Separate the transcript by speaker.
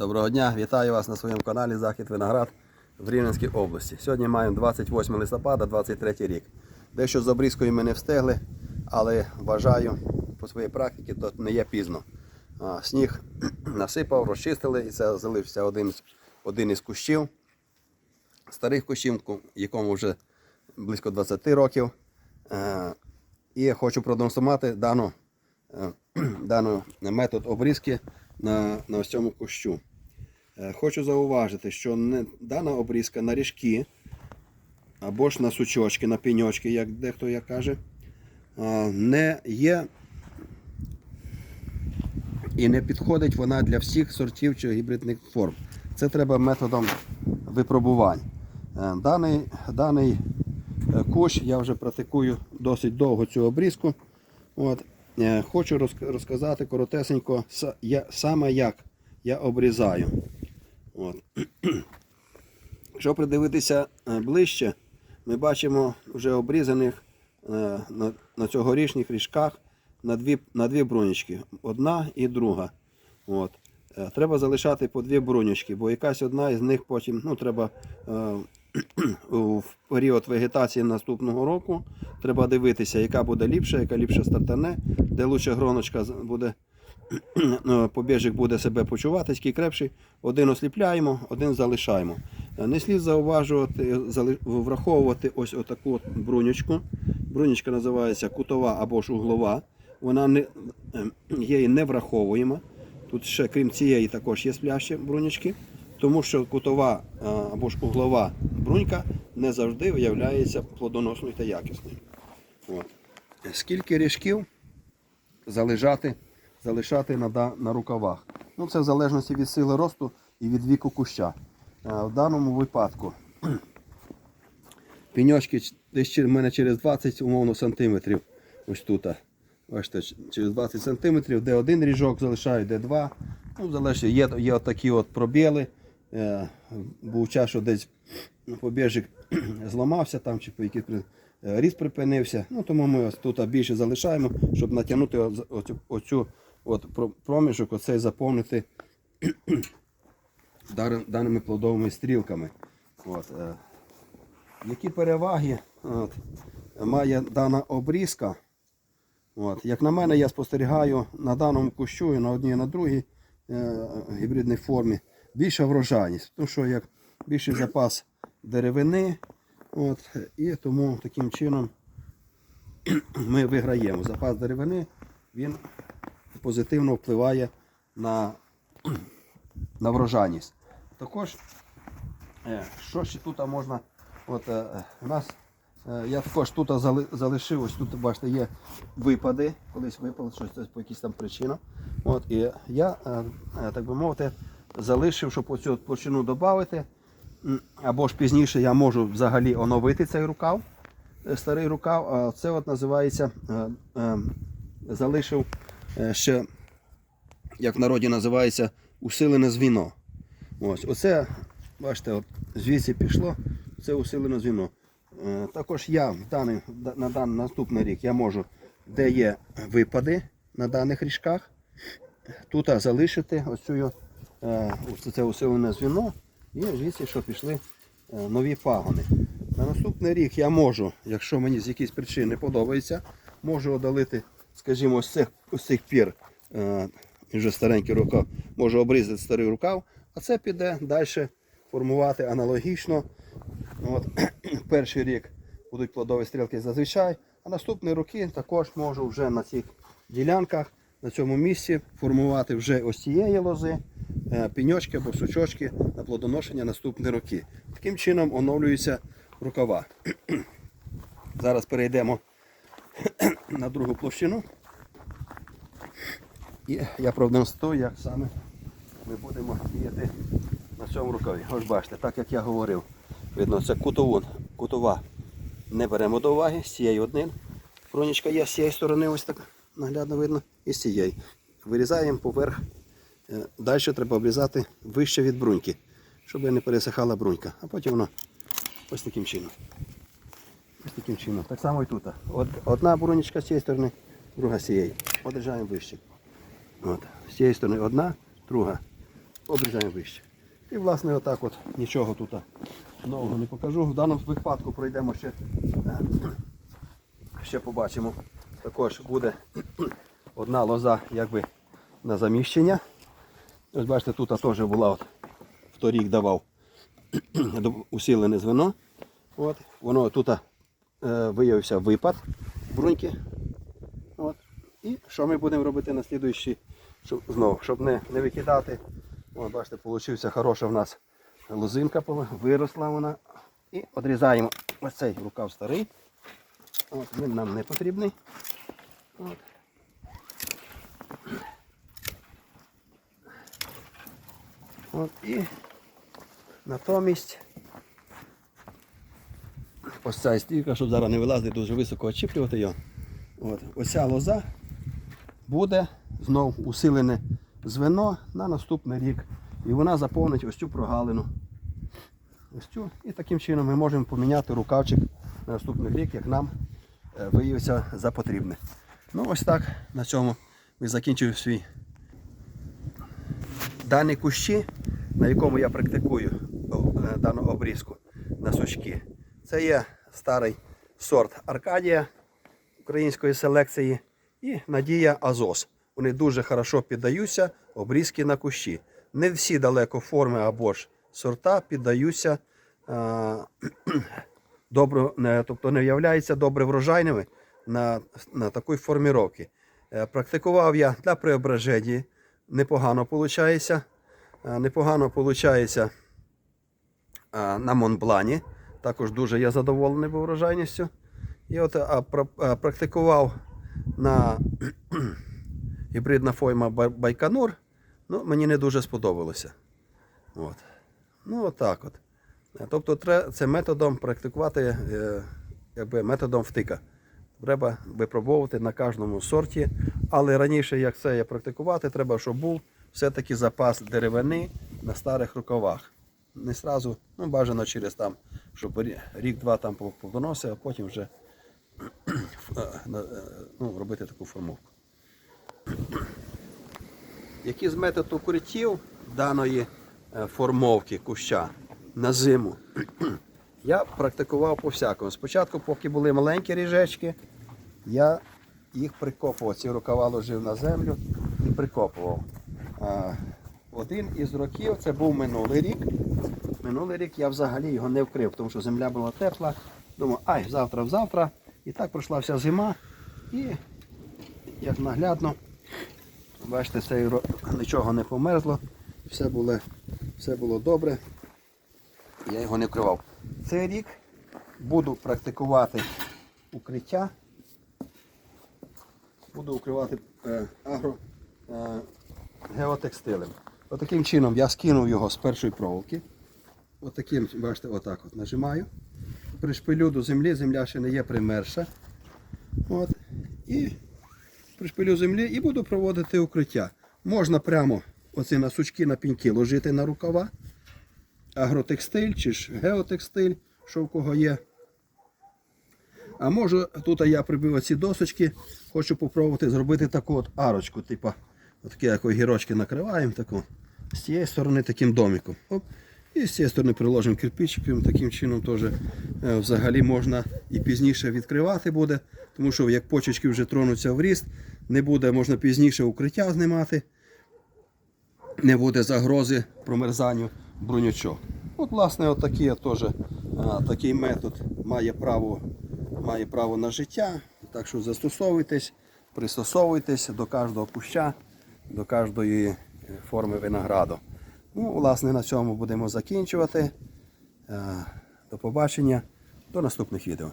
Speaker 1: Доброго дня, вітаю вас на своєму каналі Захід Виноград в Рівненській області. Сьогодні маємо 28 листопада, 23 рік. Дещо з обрізкою ми не встигли, але вважаю по своїй практиці, то не є пізно. Сніг насипав, розчистили і це залишився один, один із кущів. Старих кущів, якому вже близько 20 років. Е, І хочу продемонструвати дану, е, метод обрізки на, на цьому кущу. Е, Хочу зауважити, що не, дана обрізка на ріжки або ж на сучочки, на пеньочки, як дехто як каже, е, не є і не підходить вона для всіх сортів чи гібридних форм. Це треба методом випробувань. Е, Даний, даний кущ я вже практикую досить довго цю обрізку. От. Хочу розказати коротесенько саме як я обрізаю. От. Якщо придивитися е, ближче, ми бачимо вже обрізаних е, на, на цьогорічних ріжках на дві, на дві брунічки. Одна і друга. От. Е, Треба залишати по дві брунючки, бо якась одна із них потім ну, треба в період вегетації наступного року. Треба дивитися, яка буде ліпша, яка ліпше стартане, де лучше гроночка буде побіжик буде себе почувати, який крепший. Один осліпляємо, один залишаємо. Е, Не слід зауважувати, враховувати ось отаку от брунючку. Брунючка називається кутова або ж углова. Вона не, е, і не враховуємо. Тут ще крім цієї також є сплящі брунючки, тому що кутова е, або ж углова брунька не завжди виявляється плодоносною та якісною. От. Скільки ріжків залежати, залишати на, на рукавах. Ну, це в залежності від сили росту і від віку куща. В даному випадку піньочки в мене через 20 умовно сантиметрів. Ось тут. Бачите, через 20 сантиметрів, де один ріжок залишаю, де два. Ну, залежить, є, є такі от пробіли. Е, був час, що десь побіжик зламався там, чи по який при- е, припинився. Ну, тому ми ось тут більше залишаємо, щоб натягнути оцю, оцю от проміжок, оцей заповнити даними плодовими стрілками. От, е, які переваги от, має дана обрізка? От, як на мене, я спостерігаю на даному кущу і на одній і на другій е, гібридній формі більша врожайність, тому що як більший запас деревини, от, і тому таким чином ми виграємо. Запас деревини він позитивно впливає на, на врожайність. Також, е, що ще тут можна, от е, у нас Е, Я також тут залишив, ось тут бачите, є випади, колись випало щось по якійсь там причинам. От, і я, так би мовити, залишив, щоб оцю площину додати. Або ж пізніше я можу взагалі оновити цей рукав, старий рукав. А це от називається, залишив ще, як в народі називається, усилене звіно. Ось, оце, бачите, от, звідси пішло, це усилене звіно. Е, Також я даний, на даний наступний рік я можу, де є випади на даних ріжках, тут залишити оцю, е, це усилене звіно і звідси, що пішли е, нові пагони. На наступний рік я можу, якщо мені з якихось причин не подобається, можу одалити, скажімо, з цих, з цих пір, е, вже старенький рукав, можу обрізати старий рукав, а це піде далі формувати аналогічно. От, перший рік будуть плодові стрілки зазвичай, а наступні роки також можу вже на цих ділянках, на цьому місці формувати вже ось цієї лози, е, піньочки або сучочки на плодоношення наступні роки. Таким чином оновлюються рукава. Зараз перейдемо на другу площину. І я продемонструю, як саме ми будемо діяти на цьому рукаві. Ось бачите, так як я говорив, видно, це кутовун, кутова не беремо до уваги, з цієї один. Бронічка є з цієї сторони, ось так наглядно видно, і з цієї. Вирізаємо поверх. Е, Далі треба обрізати вище від бруньки, щоб не пересихала брунька. А потім воно ось таким чином. Ось таким чином. Так само і тут. Одна брунічка з цієї сторони, друга з цієї. Одрізаємо вище. От. З цієї сторони одна, друга. обрізаємо вище. І власне отак от нічого тут нового не покажу. В даному випадку пройдемо ще, ще побачимо. Також буде одна лоза якби на заміщення. Ось бачите, тут теж була от, вторік давав усилене звено. От, воно тут виявився випад бруньки. От. І що ми будемо робити на слідуючі, щоб, знову, щоб не, не викидати. От, бачите, вийшла хороша в нас лозинка, виросла вона. І відрізаємо ось цей рукав старий. От, він нам не потрібний. От. От, і натомість ось ця стійка, щоб зараз не вилазити, дуже високо очіплювати його. От, оця лоза буде знов усилене звено на наступний рік. І вона заповнить ось цю прогалину. Ось цю. І таким чином ми можемо поміняти рукавчик на наступний рік, як нам е, виявиться за потрібне. Ну ось так на цьому ми закінчую свій дані кущі, на якому я практикую е, дану обрізку на сучки. Це є старий сорт Аркадія української селекції і Надія Азос. Вони дуже хорошо піддаються обрізки на кущі. Не всі далеко форми або ж сорта піддаються а, добро, не, тобто не являються добре врожайними на, на такій форміровці. Е, Практикував я для преображення. Непогано виходить. Непогано виходить на Монблані. Також дуже я задоволений був врожайністю. І от а, а, практикував на гібридна фойма Ба- Байконур. Ну, мені не дуже сподобалося. От. Ну, отак от. Тобто це методом практикувати е, якби методом втика. Треба випробовувати на кожному сорті. Але раніше, як це я практикувати, треба, щоб був все-таки запас деревини на старих рукавах. Не сразу, ну бажано через там, щоб рік-два там повносив, а потім вже е, е, ну, робити таку формовку. Які з метод укриттів даної е, формовки куща на зиму я практикував по всякому. Спочатку, поки були маленькі ріжечки, я їх прикопував. Ці рукава ложив на землю і прикопував. Один із років це був минулий рік. Минулий рік я взагалі його не вкрив, тому що земля була тепла. Думав, ай, завтра-завтра. І так пройшла вся зима. І як наглядно, бачите, цей ро- нічого не померзло, все було, все було добре. Я його не вкривав. Цей рік буду практикувати укриття. Буду укривати е, агро е, геотекстилем. Отаким чином я скинув його з першої проволоки. Отаким, бачите, отак от нажимаю. Пришпилю до землі, земля ще не є примерша. От. І пришпилю землі і буду проводити укриття. Можна прямо оці на на піньки ложити на рукава. Агротекстиль чи ж геотекстиль, що в кого є. А можу, тут я прибив оці досочки, хочу попробувати зробити таку от арочку, типу, отакі як огірочки накриваємо таку. З цієї сторони таким домиком. Оп. І з цієї сторони приложимо кирпичиком, таким чином теж е, взагалі можна і пізніше відкривати буде, тому що як почечки вже тронуться в ріст, не буде, можна пізніше укриття знімати, не буде загрози промерзанню брунючок. От, власне, от такі, теж, такий метод має право, має право на життя. Так що застосовуйтесь, пристосовуйтесь до кожного куща, до кожної е, форми винограду. Ну, власне, на цьому будемо закінчувати. Е, До побачення, до наступних відео.